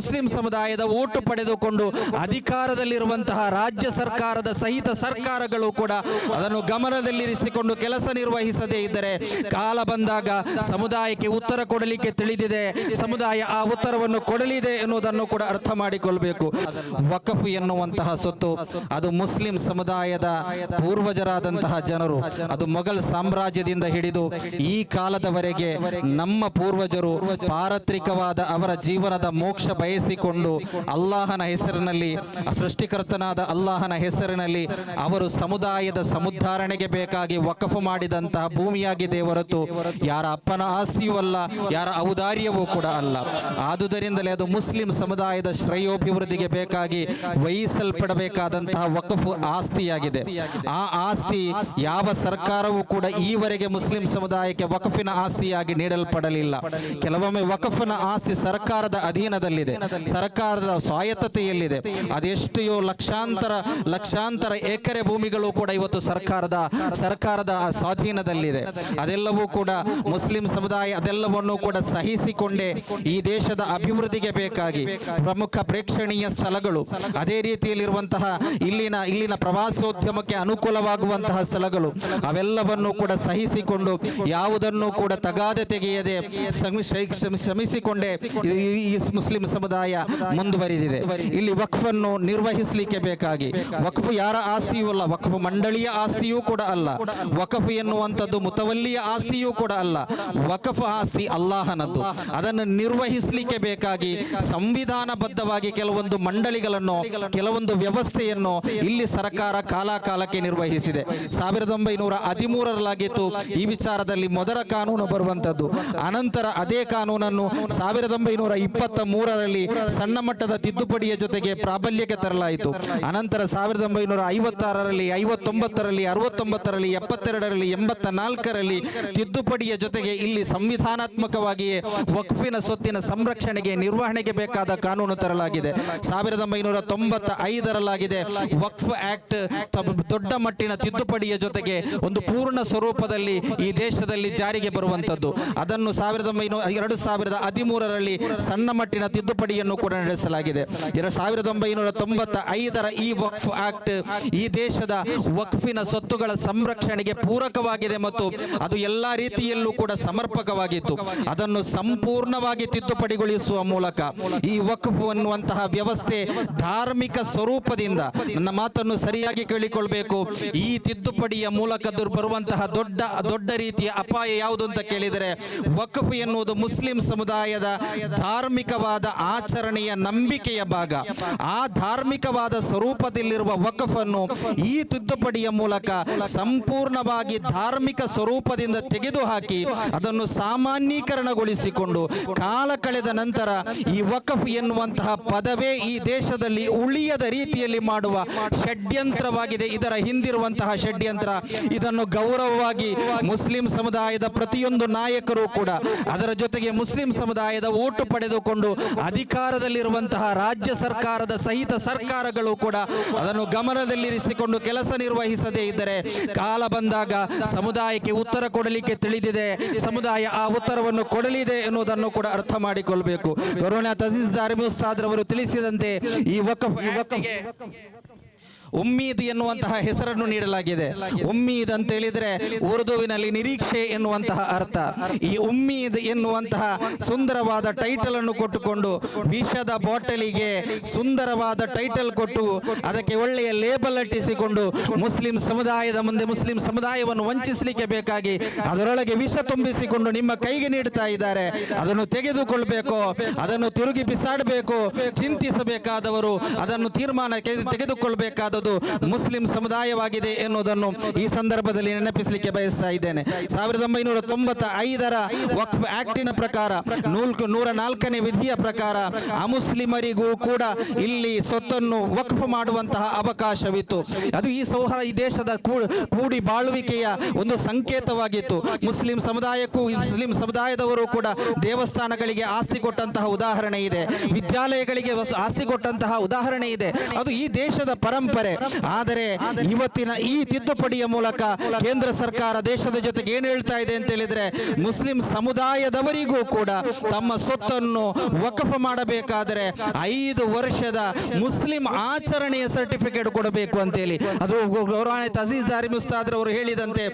Muslim ಸಮುದಾಯದ vote ಪಡೆದುಕೊಂಡು ಅಧಿಕಾರದಲ್ಲಿರುವಂತಹ ರಾಜ್ಯ ಸರ್ಕಾರದ ಸಹಿತ ಸರ್ಕಾರಗಳು ಕೂಡ ಅದನ್ನು ಗಮನದಲ್ಲಿರಿಸಿಕೊಂಡು ಕೆಲಸ ನಿರ್ವಹಿಸದೇ ಇದ್ದರೆ ಕಾಲ ಬಂದಾಗ ಸಮುದಾಯಕ್ಕೆ ಉತ್ತರ ಕೊಡಲಿಕ್ಕೆ ತಿಳಿದಿದೆ. ಸಮುದಾಯ ಆ ಉತ್ತರವನ್ನು ಕೊಡಲಿದೆ ಎನ್ನುವುದನ್ನು ಕೂಡ ಅರ್ಥ ಮಾಡಿಕೊಳ್ಬೇಕು. ವಕಫ್ ಎನ್ನುವಂತಹ ಸೊತ್ತು ಅದು ಮುಸ್ಲಿಂ ಸಮುದಾಯದ ಪೂರ್ವಜರಾದಂತಹ ಜನರು, ಅದು ಮೊಘಲ್ ಸಾಮ್ರಾಜ್ಯದಿಂದ ಹಿಡಿದು ಈ ಕಾಲದವರೆಗೆ ನಮ್ಮ ಪೂರ್ವಜರು ಪಾರತ್ರಿಕವಾದ ಅವರ ಜೀವನದ ಮೋಕ್ಷ ಬಯಸಿಕೊಂಡು ಅಲ್ಲಾಹನ ಹೆಸರಿನಲ್ಲಿ, ಸೃಷ್ಟಿಕರ್ತನಾದ ಅಲ್ಲಾಹನ ಹೆಸರಿನಲ್ಲಿ ಅವರು ಸಮುದಾಯದ ಸಮುದ್ಧಾರಣೆಗೆ ಬೇಕಾಗಿ ವಕಫು ಮಾಡಿದಂತಹ ಭೂಮಿಯಾಗಿದೆ ಹೊರತು ಯಾರ ಅಪ್ಪನ ಆಸ್ತಿಯೂ ಅಲ್ಲ, ಯಾರ ಔದಾರ್ಯವೂ ಕೂಡ ಅಲ್ಲ. ಆದುದರಿಂದಲೇ ಅದು ಮುಸ್ಲಿಂ ಸಮುದಾಯದ ಶ್ರೇಯೋಭಿವೃದ್ಧಿಗೆ ಬೇಕಾಗಿ ವಹಿಸಲ್ಪಡಬೇಕಾದಂತಹ ವಕಫು ಆಸ್ತಿಯಾಗಿದೆ. ಆ ಆಸ್ತಿ ಯಾವ ಸರ್ಕಾರವೂ ಕೂಡ ಈವರೆಗೆ ಮುಸ್ಲಿಂ ಸಮುದಾಯಕ್ಕೆ ವಕಫಿನ ಆಸ್ತಿಯಾಗಿ ನೀಡಲ್ಪಡಲಿಲ್ಲ. ಕೆಲವೊಮ್ಮೆ ವಕಫಿನ ಆಸ್ತಿ ಸರ್ಕಾರದ ಅಧೀನದಲ್ಲಿದೆ. ಸರ್ಕಾರದ ಸ್ವಾಯತ್ತತೆಯಲ್ಲಿದೆ. ಅದೆಷ್ಟೆಯೋ ಲಕ್ಷಾಂತರ ಲಕ್ಷಾಂತರ ಎಕರೆ ಭೂಮಿಗಳು ಕೂಡ ಇವತ್ತು ಸರ್ಕಾರದ ಸರ್ಕಾರದ ಸ್ವಾಧೀನದಲ್ಲಿದೆ. ಅದೆಲ್ಲವೂ ಕೂಡ ಮುಸ್ಲಿಂ ಸಮುದಾಯ ಅದೆಲ್ಲವನ್ನು ಕೂಡ ಸಹಿಸಿಕೊಂಡೇ ಈ ದೇಶದ ಅಭಿವೃದ್ಧಿಗೆ ಬೇಕಾಗಿ ಪ್ರಮುಖ ಪ್ರೇಕ್ಷಣೀಯ ಸ್ಥಳಗಳು. ಅದೇ ರೀತಿಯಲ್ಲಿರುವಂತಹ ಇಲ್ಲಿನ ಇಲ್ಲಿನ ಪ್ರವಾಸೋದ್ಯಮಕ್ಕೆ ಅನುಕೂಲವಾಗುವಂತಹ ಸ್ಥಳಗಳು. ಅವೆಲ್ಲವನ್ನು ಕೂಡ ಸಹಿಸಿಕೊಂಡು ಯಾವುದನ್ನು ಕೂಡ ತಗಾದೆ ತೆಗೆಯದೆ ಶ್ರಮಿ- ಶ್ರಮಿಸಿಕೊಂಡೇ ಈ ಮುಸ್ಲಿಂ ಸಮುದಾಯ ಮುಂದುವರಿದಿದೆ. ಇಲ್ಲಿ ವಕ್ಫನ್ನು ನಿರ್ವಹಿಸಲಿಕ್ಕೆ ಬೇಕಾಗಿ. ವಕ್ಫ್ ಯಾರ ಆಸ್ತಿಯೂ ಅಲ್ಲ ವಕ್ಫ್ ಮಂಡಳಿಯ ಆಸ್ತಿಯೂ ಕೂಡ ಅಲ್ಲ. ವಕಫ್ ಎನ್ನುವಂಥದ್ದು ಮುತವಲ್ಲಿಯ ಆಸ್ತಿಯೂ ಕೂಡ ಅಲ್ಲ. ವಕಫ್ ಆಸ್ತಿ ಅಲ್ಲಾಹನದ್ದು. ಅದನ್ನು ನಿರ್ವಹಿಸಲಿಕ್ಕೆ ಬೇಕಾಗಿ ಸಂವಿಧಾನಬದ್ಧವಾಗಿ ಕೆಲವೊಂದು ಮಂಡಳಿಗಳನ್ನು ಕೆಲವೊಂದು ವ್ಯವಸ್ಥೆಯನ್ನು ಇಲ್ಲಿ ಸರ್ಕಾರ ಕಾಲಕಾಲಕ್ಕೆ ನಿರ್ವಹಿಸಿದೆ. ಸಾವಿರದ ಒಂಬೈನೂರ ಹದಿಮೂರರಲ್ಲಾಗಿತ್ತು. ಈ ವಿಚಾರದಲ್ಲಿ ಮೊದಲ ಕಾನೂನು ಬರುವಂತದ್ದು ಅನಂತರ ಅದೇ ಕಾನೂನನ್ನು ಸಾವಿರದ ಒಂಬೈನೂರ ಇಪ್ಪತ್ತ ಮೂರರಲ್ಲಿ ಸಣ್ಣ ಮಟ್ಟದ ತಿದ್ದುಪಡಿಯ ಜೊತೆಗೆ ಪ್ರಾಬಲ್ಯಕ್ಕೆ ತರಲಾಯಿತು. ಅನಂತರ ಸಾವಿರದ ಒಂಬೈನೂರ ಐವತ್ತಾರರಲ್ಲಿ ಐವತ್ತೊಂಬತ್ತರಲ್ಲಿ ಅರವತ್ತೊಂಬತ್ತರಲ್ಲಿ ಎಪ್ಪತ್ತೆರಡರಲ್ಲಿ ಎಂಬತ್ತ ನಾಲ್ಕರಲ್ಲಿ ತಿದ್ದುಪಡಿಯ ಜೊತೆಗೆ ಇಲ್ಲಿ ಸಂವಿಧಾನಾತ್ಮಕವಾಗಿಯೇ ವಕ್ಫಿನ ಸೊತ್ತಿನ ಸಂರಕ್ಷಣೆಗೆ ನಿರ್ವಹಣೆಗೆ ಬೇಕಾದ ಕಾನೂನು ತರಲಾಗಿದೆ. ಸಾವಿರದ ಒಂಬೈನೂರ ತೊಂಬತ್ತ ಐದರಲ್ಲಾಗಿದೆ ವಕ್ಫ್ ಆಕ್ಟ್ ದೊಡ್ಡ ಮಟ್ಟಿನ ತಿದ್ದುಪಡಿಯ ಜೊತೆಗೆ ಒಂದು ಪೂರ್ಣ ಸ್ವರೂಪದಲ್ಲಿ ಈ ದೇಶದಲ್ಲಿ ಜಾರಿಗೆ ಬರುವಂತದ್ದು ಅದನ್ನು ಸಾವಿರದ ಒಂಬೈನೂರ ಎರಡು ಸಾವಿರದ ಹದಿಮೂರರಲ್ಲಿ ಸಣ್ಣ ಮಟ್ಟಿನ ತಿದ್ದುಪಡಿಯನ್ನು ಕೂಡ ನಡೆಸಲಾಗಿದೆ. ಎರಡು ಸಾವಿರದ ಒಂಬೈನೂರ ತೊಂಬತ್ತ ಐದರ ಈ ವಕ್ಫ್ ಆಕ್ಟ್ ಈ ದೇಶದ ವಕ್ಫಿನ ಸ್ವತ್ತುಗಳ ಸಂರಕ್ಷಣೆಗೆ ಪೂರಕವಾಗಿದೆ ಮತ್ತು ಅದು ಎಲ್ಲಾ ರೀತಿಯಲ್ಲೂ ಕೂಡ ಸಮರ್ಪಕವಾಗಿತ್ತು. ಅದನ್ನು ಸಂಪೂರ್ಣವಾಗಿ ತಿದ್ದುಪಡಿಗೊಳಿಸುವ ಮೂಲಕ ಈ ವಕ್ಫ್ ಅನ್ನುವಂತಹ ವ್ಯವಸ್ಥೆ ಧಾರ್ಮಿಕ ಸ್ವರೂಪದಿಂದ ನನ್ನ ಮಾತನ್ನು ಸರಿಯಾಗಿ ಕೇಳಿಕೊಳ್ಬೇಕು. ಈ ತಿದ್ದುಪಡಿಯ ಮೂಲಕ ಬರುವಂತಹ ದೊಡ್ಡ ದೊಡ್ಡ ರೀತಿಯ ಅಪಾಯ ಯಾವುದು ಅಂತ ಕೇಳಿದರೆ, ವಕ್ಫ್ ಎನ್ನುವುದು ಮುಸ್ಲಿಂ ಸಮುದಾಯದ ಧಾರ್ಮಿಕವಾದ ಆಚರಣೆಯ ನಂಬಿಕೆಯ ಭಾಗ. ಆ ಧಾರ್ಮಿಕವಾದ ಸ್ವರೂಪದಲ್ಲಿರುವ ವಕಫ್ ಅನ್ನು ಈ ತಿದ್ದುಪಡಿಯ ಮೂಲಕ ಸಂಪೂರ್ಣವಾಗಿ ಧಾರ್ಮಿಕ ಸ್ವರೂಪದಿಂದ ತೆಗೆದುಹಾಕಿ ಅದನ್ನು ಸಾಮಾನ್ಯೀಕರಣಗೊಳಿಸಿಕೊಂಡು ಕಾಲ ಕಳೆದ ನಂತರ ಈ ವಕಫ್ ಎನ್ನುವಂತಹ ಪದವೇ ಈ ದೇಶದಲ್ಲಿ ಉಳಿಯದ ರೀತಿಯಲ್ಲಿ ಮಾಡುವ ಷಡ್ಯಂತ್ರವಾಗಿದೆ. ಇದರ ಹಿಂದಿರುವಂತಹ ಷಡ್ಯಂತ್ರ ಇದನ್ನು ಗೌರವವಾಗಿ ಮುಸ್ಲಿಂ ಸಮುದಾಯದ ಪ್ರತಿಯೊಂದು ನಾಯಕರು ಕೂಡ ಅದರ ಜೊತೆಗೆ ಮುಸ್ಲಿಂ ಸಮುದಾಯದ ಓಟು ಪಡೆದುಕೊಂಡು ಅಧಿಕಾರದಲ್ಲಿರುವಂತಹ ರಾಜ್ಯ ಸರ್ಕಾರದ ಸಹಿತ ಸರ್ಕಾರಗಳು ಕೂಡ ಅದನ್ನು ಗಮನದಲ್ಲಿರಿಸಿಕೊಂಡು ಕೆಲಸ ನಿರ್ವಹಿಸದೇ ಇದ್ದರೆ ಕಾಲ ಬಂದಾಗ ಸಮುದಾಯಕ್ಕೆ ಉತ್ತರ ಕೊಡಲಿಕ್ಕೆ ತಿಳಿದಿದೆ. ಸಮುದಾಯ ಆ ಉತ್ತರವನ್ನು ಕೊಡಲಿದೆ ಎನ್ನುವುದನ್ನು ಕೂಡ ಅರ್ಥ ಮಾಡಿಕೊಳ್ಬೇಕು. ಗೌರವನ ತಹಸೀಲ್ದಾರ್ ದಾರಿಮಿ ಉಸ್ತಾದ್ ರವರು ತಿಳಿಸಿದಂತೆ ಈ ವಕಫ್ ಉಮ್ಮೀದ್ ಎನ್ನುವಂತಹ ಹೆಸರನ್ನು ನೀಡಲಾಗಿದೆ. ಉಮ್ಮೀದ್ ಅಂತ ಹೇಳಿದ್ರೆ ಉರ್ದುವಿನಲ್ಲಿ ನಿರೀಕ್ಷೆ ಎನ್ನುವಂತಹ ಅರ್ಥ. ಈ ಉಮ್ಮೀದ್ ಎನ್ನುವಂತಹ ಸುಂದರವಾದ ಟೈಟಲ್ ಅನ್ನು ಕೊಟ್ಟುಕೊಂಡು ವಿಷದ ಬಾಟಲಿಗೆ ಸುಂದರವಾದ ಟೈಟಲ್ ಕೊಟ್ಟು ಅದಕ್ಕೆ ಒಳ್ಳೆಯ ಲೇಬಲ್ ಅಟ್ಟಿಸಿಕೊಂಡು ಮುಸ್ಲಿಂ ಸಮುದಾಯದ ಮುಂದೆ ಮುಸ್ಲಿಂ ಸಮುದಾಯವನ್ನು ವಂಚಿಸಲಿಕ್ಕೆ ಬೇಕಾಗಿ ಅದರೊಳಗೆ ವಿಷ ತುಂಬಿಸಿಕೊಂಡು ನಿಮ್ಮ ಕೈಗೆ ನೀಡ್ತಾ ಇದ್ದಾರೆ. ಅದನ್ನು ತೆಗೆದುಕೊಳ್ಬೇಕು, ಅದನ್ನು ತಿರುಗಿ ಬಿಸಾಡಬೇಕು, ಚಿಂತಿಸಬೇಕಾದವರು ಅದನ್ನು ತೀರ್ಮಾನ ಕೆ- ಮುಸ್ಲಿಂ ಸಮುದಾಯವಾಗಿದೆ ಎನ್ನುವುದನ್ನು ಈ ಸಂದರ್ಭದಲ್ಲಿ ನೆನಪಿಸಲಿಕ್ಕೆ ಬಯಸ್ತಾ ಇದ್ದೇನೆ. ಸಾವಿರದ ಒಂಬೈನೂರ ತೊಂಬತ್ತ ಐದರ ವಕ್ಫ್ ಆಕ್ಟಿನ ಪ್ರಕಾರ ನೂರ ನಾಲ್ಕನೇ ವಿಧಿಯ ಪ್ರಕಾರ ಅಮುಸ್ಲಿಮರಿಗೂ ಕೂಡ ಇಲ್ಲಿ ಸ್ವತ್ತನ್ನು ವಕ್ಫ್ ಮಾಡುವಂತಹ ಅವಕಾಶವಿತ್ತು. ಅದು ಈ ಸೌಹಾರ ಈ ದೇಶದ ಕೂಡಿ ಬಾಳುವಿಕೆಯ ಒಂದು ಸಂಕೇತವಾಗಿತ್ತು. ಮುಸ್ಲಿಂ ಸಮುದಾಯಕ್ಕೂ, ಮುಸ್ಲಿಂ ಸಮುದಾಯದವರು ಕೂಡ ದೇವಸ್ಥಾನಗಳಿಗೆ ಆಸ್ತಿ ಕೊಟ್ಟಂತಹ ಉದಾಹರಣೆ ಇದೆ. ವಿದ್ಯಾಲಯಗಳಿಗೆ ಆಸ್ತಿ ಕೊಟ್ಟಂತಹ ಉದಾಹರಣೆ ಇದೆ. ಅದು ಈ ದೇಶದ ಪರಂಪರೆ. ಆದರೆ ಇವತ್ತಿನ ಈ ತಿದ್ದುಪಡಿಯ ಮೂಲಕ ಕೇಂದ್ರ ಸರ್ಕಾರ ದೇಶದ ಜೊತೆಗೆ ಏನು ಹೇಳ್ತಾ ಇದೆ ಅಂತ ಹೇಳಿದ್ರೆ, ಮುಸ್ಲಿಂ ಸಮುದಾಯದವರಿಗೂ ಕೂಡ ತಮ್ಮ ಸೊತ್ತನ್ನು ವಕಫ ಮಾಡಬೇಕಾದರೆ ಐದು ವರ್ಷದ ಮುಸ್ಲಿಂ ಆಚರಣೆಯ ಸರ್ಟಿಫಿಕೇಟ್ ಕೊಡಬೇಕು ಅಂತೇಳಿ ಅದು ಗೌರವಾನ್ವಿತ ಅಜೀಜ್ ದಾರಿ ಮುಸ್ತಾದ್ರವರು ಹೇಳಿದಂತೆ